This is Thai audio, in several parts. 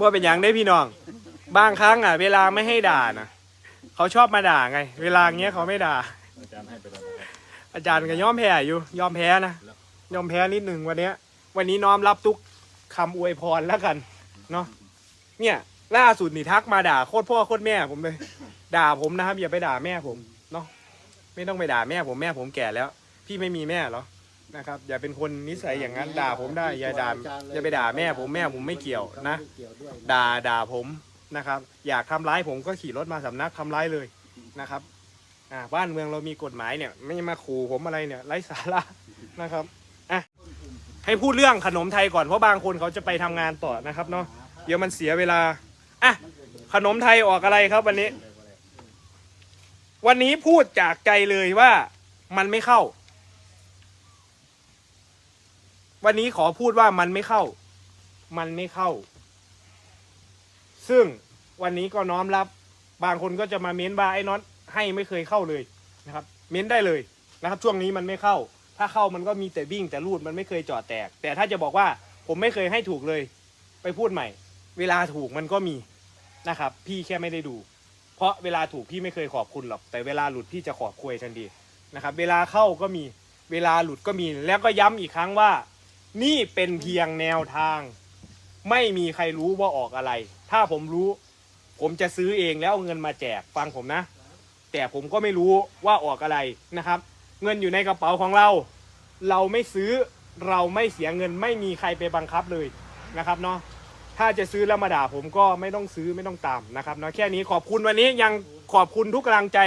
ว่เป็นอย่างได้พี่น้อง บางครั้งอะ เวลาไม่ให้ด่านะเขาชอบมาด่าไง เวลาเงี้ยเขาไม่ด่า อาจารย์ให้ไปแล้วนะครับอาจารย์ก็ยอมแพ้อยู่ ยอมแพ้นะยอมแพ้นิดหนึ่งวันเนี้ย วันนี้น้อมรับทุกคำอวยพรแล้วกัน เนาะเนี่ย ล่าสุดนี่ทักมาด่าโคตรพ่อโคตรแม่ผมเลย ด่าผมนะครับอย่าไปด่าแม่ผมเนาะไม่ต้องไปด่าแม่ผมแม่ผมแก่แล้ว พี่ไม่มีแม่เหรอ นะครับ อย่าเป็นคนนิสัยอย่างนั้นด่าผมได้อย่าด่าอย่าไปด่าแม่ผมแม่ผมไม่เกี่ยวนะ ไม่เกี่ยวด้วยด่าด่าผมนะครับ อยากทำร้ายผมก็ขี่รถมาสำนักทำร้ายเลยนะครับอ่าบ้านเมืองเรามีกฎหมายเนี่ย ไม่มาขู่ผมอะไรเนี่ยไร้สาระนะครับอะให้พูดเรื่องขนมไทยก่อนเพราะบางคนเขาจะไปทำงานต่อนะครับเนาะเดี๋ยวมันเสียเวลาอะขนมไทยออกอะไรครับวันนี้ วันนี้พูดจากใจเลยว่ามันไม่เข้า วันนี้ขอพูดว่ามันไม่เข้า มันไม่เข้า ซึ่งวันนี้ก็น้อมรับ บางคนก็จะมาเม้นว่าไอ้น็อตให้ไม่เคยเข้าเลยนะครับ เม้นได้เลยนะครับ ช่วงนี้มันไม่เข้า ถ้าเข้ามันก็มีแต่วิ่งแต่รูดมันไม่เคยจอดแตก แต่ถ้าจะบอกว่าผมไม่เคยให้ถูกเลย ไปพูดใหม่ เวลาถูกมันก็มีนะครับ พี่แค่ไม่ได้ดู เพราะเวลาถูกพี่ไม่เคยขอบคุณหรอก แต่เวลาหลุดพี่จะขอบคุยทันทีนะครับ เวลาเข้าก็มี เวลาหลุดก็มี แล้วก็ย้ำอีกครั้งว่า นี่เป็นเพียงแนวทาง ไม่มีใครรู้ว่าออกอะไร ถ้าผมรู้ ผมจะซื้อเองแล้วเอาเงินมาแจกฟังผมนะ แต่ผมก็ไม่รู้ว่าออกอะไรนะครับ เงินอยู่ในกระเป๋าของเรา เราไม่ซื้อเราไม่เสียเงินไม่มีใครไปบังคับเลยนะครับเนาะถ้าจะซื้อแล้วมาด่าผมก็ไม่ต้องซื้อไม่ต้องตามนะครับเนาะแค่นี้ขอบคุณวันนี้ยังขอบคุณทุกกำลังใจ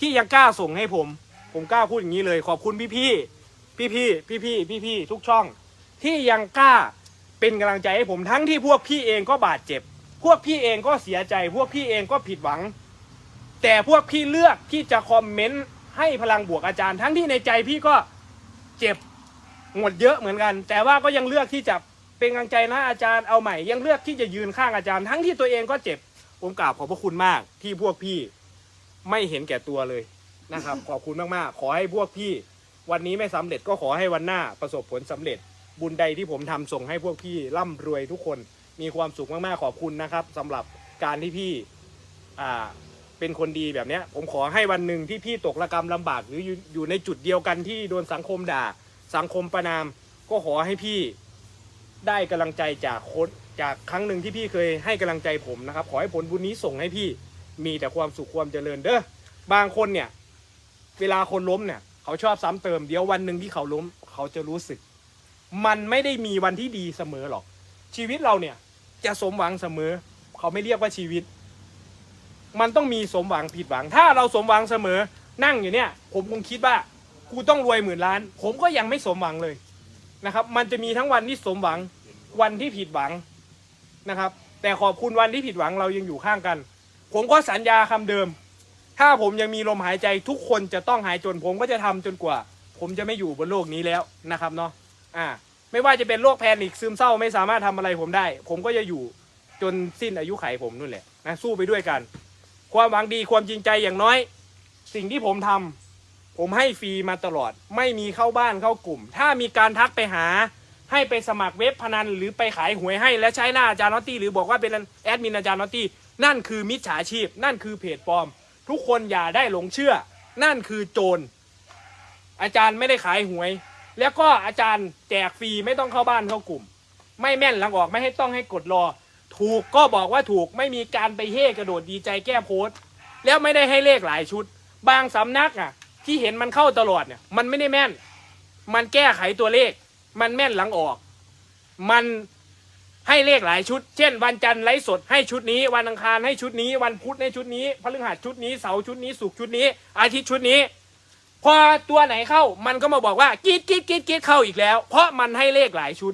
ที่ยังกล้าส่งให้ผม ผมกล้าพูดอย่างนี้เลย ขอบคุณพี่พี่พี่พี่พี่พี่ๆทุกช่อง ที่ยังกล้าเป็นกำลังใจให้ผมทั้งที่พวกพี่เองก็บาดเจ็บ พวกพี่เองก็เสียใจ พวกพี่เองก็ผิดหวัง แต่พวกพี่เลือกที่จะคอมเมนต์ให้พลังบวกอาจารย์ ทั้งที่ในใจพี่ก็เจ็บหมดเยอะเหมือนกัน แต่ว่าก็ยังเลือกที่จะเป็นกำลังใจนะอาจารย์เอาใหม่ ยังเลือกที่จะยืนข้างอาจารย์ ทั้งที่ตัวเองก็เจ็บผมกราบขอบพระคุณมากที่พวกพี่ไม่เห็นแก่ตัวเลยนะครับ ขอบคุณมากๆ ขอให้พวกพี่ วันนี้ไม่สำเร็จก็ขอให้วันหน้าประสบผลสำเร็จ บุญใดที่ผมทำส่งให้พวกพี่ร่ำรวยทุกคนมีความสุขมากๆขอบคุณนะครับสำหรับการที่พี่อ่าเป็นคนดีแบบเนี้ย ผมขอให้วันหนึ่งที่พี่ตกระกรรมลำบาก หรืออยู่ในจุดเดียวกันที่โดนสังคมด่า สังคมประนาม ก็ขอให้พี่ได้กำลังใจจากค้ชจากครั้งหนึ่งที่พี่เคยให้กำลังใจผมนะครับ ขอให้ผลบุญนี้ส่งให้พี่มีแต่ความสุขความเจริญเด้อบางคนเนี่ย เวลาคนล้มเนี่ย เขาชอบซ้ำเติมเดี๋ยววันหนึ่งที่เขาล้ม เขาจะรู้สึก มันไม่ได้มีวันที่ดีเสมอหรอก ชีวิตเราเนี่ย จะสมหวังเสมอ เขาไม่เรียกว่าชีวิต มันต้องมีสมหวังผิดหวัง ถ้าเราสมหวังเสมอ นั่งอยู่เนี่ย ผมคงคิดว่ากูต้องรวยหมื่นล้าน ผมก็ยังไม่สมหวังเลยนะครับ มันจะมีทั้งวันที่สมหวังวันที่ผิดหวังนะครับ แต่ขอบคุณวันที่ผิดหวังเรายังอยู่ข้างกัน ผมก็สัญญาคำเดิม ถ้าผมยังมีลมหายใจทุกคนจะต้องหายจน ผมก็จะทำจนกว่า ผมจะไม่อยู่บนโลกนี้แล้วนะครับเนาะ อ่า ไม่ว่าจะเป็นโรคแพนิคซึมเศร้าไม่สามารถทำอะไรผมได้ ผมก็จะอยู่จนสิ้นอายุไขผมนู่นแหละนะสู้ไปด้วยกัน ความหวังดีความจริงใจอย่างน้อย สิ่งที่ผมทำผมให้ฟรีมาตลอด ไม่มีเข้าบ้านเข้ากลุ่ม ถ้ามีการทักไปหา ให้ไปสมัครเว็บพนันหรือไปขายหวยให้ และใช้หน้าอาจารย์นอตตี้หรือบอกว่าเป็นแอดมินอาจารย์นอตตี้นั่นคือมิจฉาชีพ นั่นคือเพจปลอม ทุกคนอย่าได้หลงเชื่อ นั่นคือโจรอาจารย์ไม่ได้ขายหวย แล้วก็อาจารย์แจกฟรีไม่ต้องเข้าบ้านเข้ากลุ่ม ไม่แม่นหลังออกไม่ให้ต้องให้กดรอ ถูกก็บอกว่าถูกไม่มีการไปเฮ่กระโดดดีใจแก้โพสต์ แล้วไม่ได้ให้เลขหลายชุด บางสำนักอะ ที่เห็นมันเข้าตลอดเนี่ยมันไม่ได้แม่น มันแก้ไขตัวเลข มันแม่นหลังออก มันให้เลขหลายชุด เช่น วันจันทร์ไลฟ์สดให้ชุดนี้ วันอังคารให้ชุดนี้ วันพุธให้ชุดนี้พฤหัสชุดนี้เสาร์ชุดนี้ศุกร์ชุดนี้ อาทิตย์ชุดนี้ พอตัวไหนเข้ามันก็มาบอกว่ากรีดกรีดกรีดกรีดเข้าอีกแล้ว เพราะมันให้เลขหลายชุด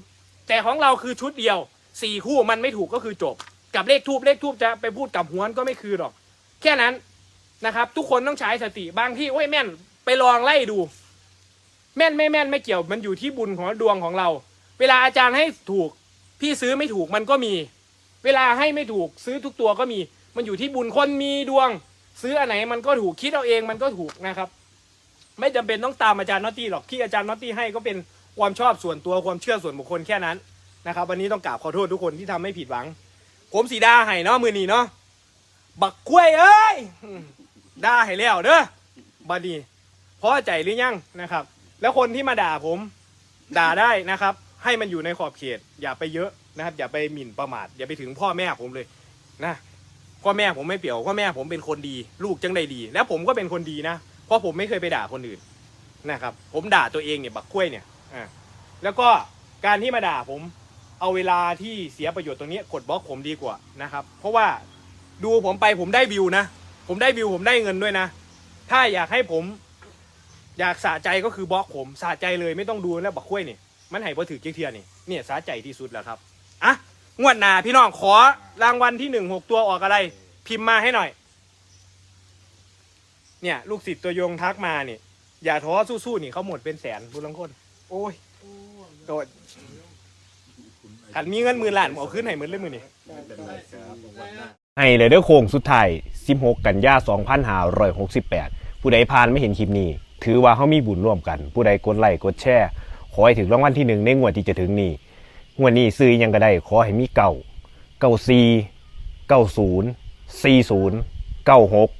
แต่ของเราคือชุดเดียวสี่คู่มันไม่ถูกก็คือจบ กับเลขทูบเลขทูบจะไปพูดกับหวนก็ไม่คือหรอก แค่นั้นนะครับ ทุกคนต้องใช้สติบางที่โอ้ยแม่นไปลองไล่ดู แม่นไม่แม่นไม่เกี่ยวมันอยู่ที่บุญของดวงของเรา เวลาอาจารย์ให้ถูกพี่ซื้อไม่ถูกมันก็มี เวลาให้ไม่ถูกซื้อทุกตัวก็มี มันอยู่ที่บุญคนมีดวง ซื้ออันไหนมันก็ถูกคิดเอาเองมันก็ถูกนะครับ ไม่จำเป็นต้องตามอาจารย์นอตตี้หรอกที่อาจารย์นอตตี้ให้ก็เป็นความชอบส่วนตัวความเชื่อส่วนบุคคลแค่นั้นนะครับวันนี้ต้องกราบขอโทษทุกคนที่ทำให้ผิดหวัง ผมสีดาให้เนาะมือนีเนาะบักกล้วยเอ้ยด่าให้แล้วเด้อบัดนี้พอใจหรือยังนะครับ แล้วคนที่มาด่าผม ด่าได้นะครับ ให้มันอยู่ในขอบเขต อย่าไปเยอะนะครับ อย่าไปหมิ่นประมาทอย่าไปถึงพ่อแม่ผมเลยนะพ่อแม่ผมไม่เปี่ยวพ่อแม่ผมเป็นคนดี ลูกจังได้ดี แล้วผมก็เป็นคนดีนะ เพราะผมไม่เคยไปด่าคนอื่นนะครับ ผมด่าตัวเองเนี่ยบักกล้วยเนี่ยอ่าแล้วก็การที่มาด่าผมเอาเวลาที่เสียประโยชน์ตรงนี้กดบล็อกผมดีกว่านะครับ เพราะว่าดูผมไปผมได้วิวนะ ผมได้วิวผมได้เงินด้วยนะ ถ้าอยากให้ผมอยากสะใจก็คือบล็อกผมสะใจเลยไม่ต้องดูแล้วบักคุ้ยเนี่ยมันให้พอถือเกียเทียนี่เนี่ยสะใจที่สุดแล้วครับอะงวดหน้าพี่น้องขอรางวัลที่หนึ่งหกตัวออกอะไร พิมพ์มาให้หน่อย เนี่ยลูกศิษย์ตัวยงทักมาเนี่ยอย่าท้อสู้ๆนี่เขาหมดเป็นแสนบุญลังคนโอ้ยโดดขันมีเงินหมื่นล้านผมเอาขึ้นให้หมื่นเลยมือนี่ให้เลยเด้อโค้งสุดท้าย 16 กันยา2568 ผู้ใดผ่านไม่เห็นคลิปนี้ ถือว่าเขามีบุญร่วมกัน ผู้ใดกดไลค์กดแชร์ ขอให้ถึงรางวัลที่หนึ่งในงวดที่จะถึงนี้งวดนี้ซื้อยังก็ได้ ขอให้มีเก่า เก้าสี่เก้าศูนย์สี่ศูนย์เก้าหก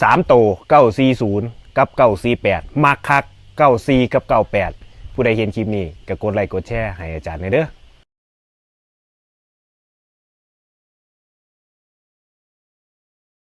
สามโตเก้าสี่ศูนย์กับเก้าสี่แปดมักคักเก้าสี่กับเก้าแปดผู้ใดเห็นคลิปนี้ก็กดไลค์กดแชร์ให้อาจารย์หน่อยเด้อ